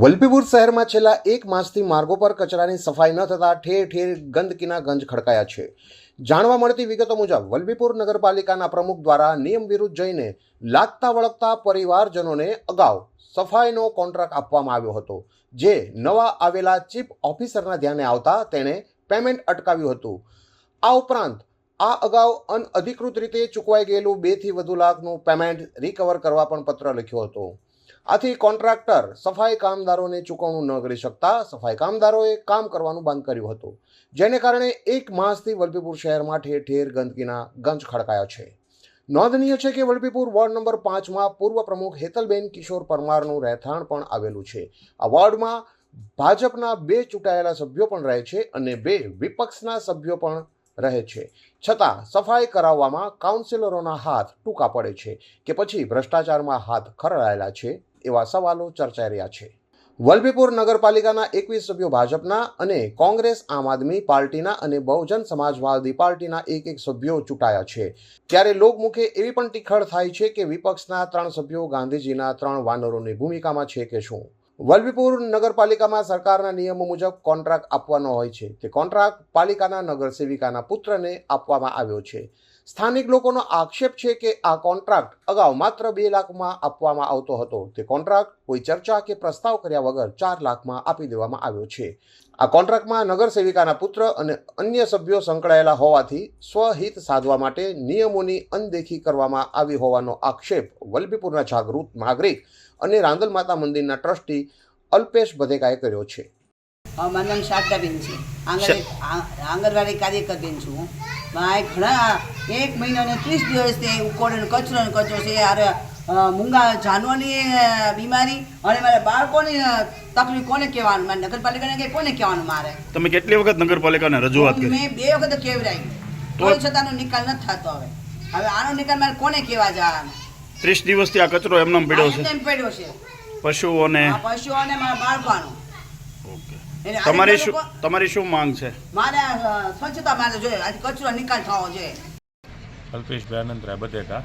વલભીપુર શહેરમાં છેલ્લા એક માસથી માર્ગો પર કચરાની સફાઈ ન થતાં ઠેર ઠેર ગંદકીના ગંજ ખડકાયા છે. જાણવા મળતી વિગતો મુજબ, વલભીપુર નગરપાલિકાના પ્રમુખ દ્વારા નિયમ વિરુદ્ધ જઈને લાગતા વળગતા પરિવારજનોને અગાઉ સફાઈનો કોન્ટ્રાક્ટ આપવામાં આવ્યો હતો. જે નવા આવેલા ચીફ ઓફિસરના ધ્યાને આવતા તેણે પેમેન્ટ અટકાવ્યું હતું. આ ઉપરાંત, આ અગાઉ અનઅધિકૃત રીતે ચૂકવાઈ ગયેલું બેથી વધુ લાખનું પેમેન્ટ રિકવર કરવા પણ પત્ર લખ્યો હતો. આથી કોન્ટ્રાક્ટર સફાઈ કામદારોને ચૂકવણું ન કરી શકતા સફાઈ કામદારોએ કામ કરવાનું બંધ કર્યું હતું. જેને કારણે એક માસથી વલભીપુર શહેરમાં ઠેર ઠેર ગંદકીના ગંજ ખડકાયા છે. નોંધનીય છે કે વલભીપુર વોર્ડ નંબર પાંચમાં પૂર્વ પ્રમુખ હેતલબેન કિશોર પરમારનું રહેઠાણ પણ આવેલું છે. આ વોર્ડમાં ભાજપના બે ચૂંટાયેલા સભ્યો પણ રહે છે અને બે વિપક્ષના સભ્યો પણ રહે છે. છતાં સફાઈ કરાવવામાં કાઉન્સિલરોના હાથ ટૂંકા પડે છે કે પછી ભ્રષ્ટાચારમાં હાથ ખરડાયેલા છે. એવા સવાલો ચર્ચાઈ રહ્યા છે. વલભીપુર નગરપાલિકાના એકવીસ સભ્યો ભાજપના અને કોંગ્રેસ, આમ આદમી પાર્ટીના અને બહુજન સમાજવાદી પાર્ટીના એક એક સભ્યો ચૂંટાયા છે. ત્યારે લોકમુખે એવી પણ ટીખળ થાય છે કે વિપક્ષના ત્રણ સભ્યો ગાંધીજીના ત્રણ વાનરોની ભૂમિકામાં છે કે શું? વલભીપુર નગરપાલિકામાં સરકારના નિયમો મુજબ કોન્ટ્રાક્ટ આપવાનો હોય છે. તે કોન્ટ્રાક્ટ પાલિકાના નગરસેવિકાના પુત્રને આપવામાં આવ્યો છે. સ્થાનિક લોકોનો આક્ષેપ છે કે આ કોન્ટ્રાક્ટ અગાઉ માત્ર બે લાખમાં આપવામાં આવતો હતો. તે કોન્ટ્રાક્ટ કોઈ ચર્ચા કે પ્રસ્તાવ કર્યા વગર ચાર લાખમાં આપી દેવામાં આવ્યો છે. આ કોન્ટ્રાક્ટમાં નગરસેવિકાના પુત્ર અને અન્ય સભ્યો સંકળાયેલા હોવાથી સ્વહિત સાધવા માટે નિયમોની અનદેખી કરવામાં આવી હોવાનો આક્ષેપ વલભીપુરના જાગૃત નાગરિક અને રાંદલ માતા મંદિરના ટ્રસ્ટી અલ્પેશ બધેકાએ કર્યો છે. મારું નામ શારદાબેન છે. આંગણવાડી કાર્યકરબેન છું હું. મારે ઘણા એક મહિનો ને ત્રીસ દિવસથી ઉકોડો કચરો ને કચરો છે. યાર મૂંગા જાનવરની બીમારી. અને મારા બાળકોની તકલીફ કોને કહેવાનું? મારે નગરપાલિકાને કે કોને કહેવાનું મારે? તમે કેટલી વખત નગરપાલિકાને રજૂઆત કરી? મેં બે વખત કેવરાઈ. તોય છતાંનો નિકાલ નથી થતો હવે. હવે આનો નિકાલ મારે કોને કહેવા જવાનો? ત્રીસ દિવસથી આ કચરો એમનો પડ્યો છે. પડ્યો છે. પશુઓને? આ પશુઓ મારા બાળકોનો. ઓકે. તમારી શું તમારી શું માંગ છે? મારે સ્વચ્છતા માટે જોઈએ. આજે કચરો નિકાલ થવો જોઈએ. અલ્પેશ અનંતરાય બધેકા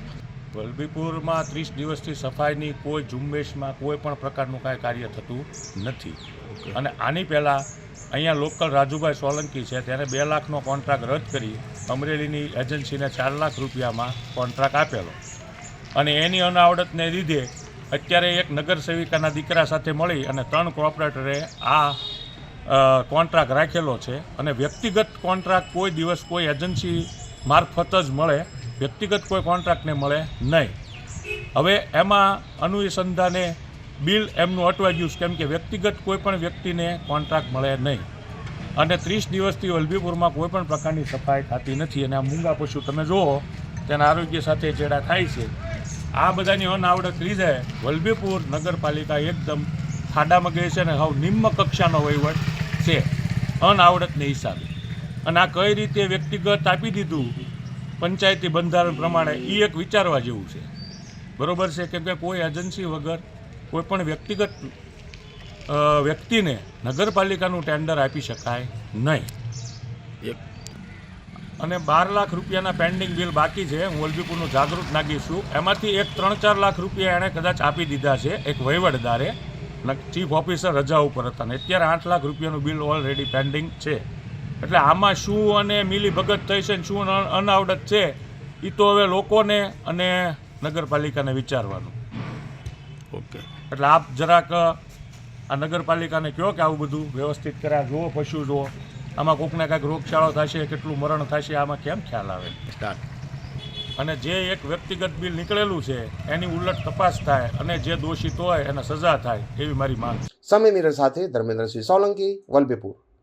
વલભીપુરમાં ત્રીસ દિવસથી સફાઈની કોઈ ઝુંબેશમાં કોઈ પણ પ્રકારનું કાંઈ કાર્ય થતું નથી. અને આની પહેલાં અહીંયા લોકલ રાજુભાઈ સોલંકી છે તેને બે લાખનો કોન્ટ્રાક્ટ રદ કરી અમરેલીની એજન્સીને ચાર લાખ રૂપિયામાં કોન્ટ્રાક્ટ આપેલો. અને એની અનાવડતને લીધે અત્યારે એક નગર સેવિકાના દીકરા સાથે મળી અને ત્રણ કોઓપરેટરે આ કોન્ટ્રાક્ટ રાખેલો છે અને વ્યક્તિગત કોન્ટ્રાક્ટ કોઈ દિવસ કોઈ એજન્સી મારફત જ મળે, વ્યક્તિગત કોઈ કોન્ટ્રાક્ટને મળે નહીં. હવે એમાં અનુસંધાને બિલ એમનું અટવાઈ ગયું છે, કેમ કે વ્યક્તિગત કોઈ પણ વ્યક્તિને કોન્ટ્રાક્ટ મળે નહીં. અને ત્રીસ દિવસથી વલભીપુરમાં કોઈ પણ પ્રકારની સફાઈ થતી નથી અને આ મૂંગા પશુ તમે જુઓ, તેના આરોગ્ય સાથે ચેડા થાય છે. આ બધાની અનાવડત લીધે વલભીપુર નગરપાલિકા એકદમ ખાડામાં ગઈ છે અને હવે નિમ્ન કક્ષાનો વહીવટ છે. અનાવડતને હિસાબે. અને આ કઈ રીતે વ્યક્તિગત આપી દીધું પંચાયતી બંધારણ પ્રમાણે એ એક વિચારવા જેવું છે. બરોબર છે કેમ કે કોઈ એજન્સી વગર કોઈ પણ વ્યક્તિગત વ્યક્તિને નગરપાલિકાનું ટેન્ડર આપી શકાય નહીં. એક અને બાર લાખ રૂપિયાના પેન્ડિંગ બિલ બાકી છે. હું વલભીપુરનું જાગૃત નાગી છું. એમાંથી એક ત્રણ ચાર લાખ રૂપિયા એણે કદાચ આપી દીધા છે. એક વહીવટદારે. ચીફ ઓફિસર રજા ઉપર હતા. ને અત્યારે આઠ લાખ રૂપિયાનું બિલ ઓલરેડી પેન્ડિંગ છે. એટલે આમાં શું અને મિલી ભગત થઈ છે ને શું અન- અનાવડત છે એ તો હવે લોકોને અને નગરપાલિકાને વિચારવાનું. ઓકે. એટલે આપ જરાક આ નગરપાલિકાને કહો કે આવું બધું વ્યવસ્થિત કર્યા. જુઓ પશુ જુઓ. આમાં કોકને કાંઈક રોગચાળો થશે કેટલું મરણ થશે આમાં કેમ ખ્યાલ આવે? અને જે એક વ્યક્તિગત બિલ નીકળેલું છે એની ઉલટ તપાસ થાય અને જે દોષિત હોય એને સજા થાય એવી મારી માંગ છે. સમય મિરર સાથે ધર્મેન્દ્રસિંહ સોલંકી વલભીપુર.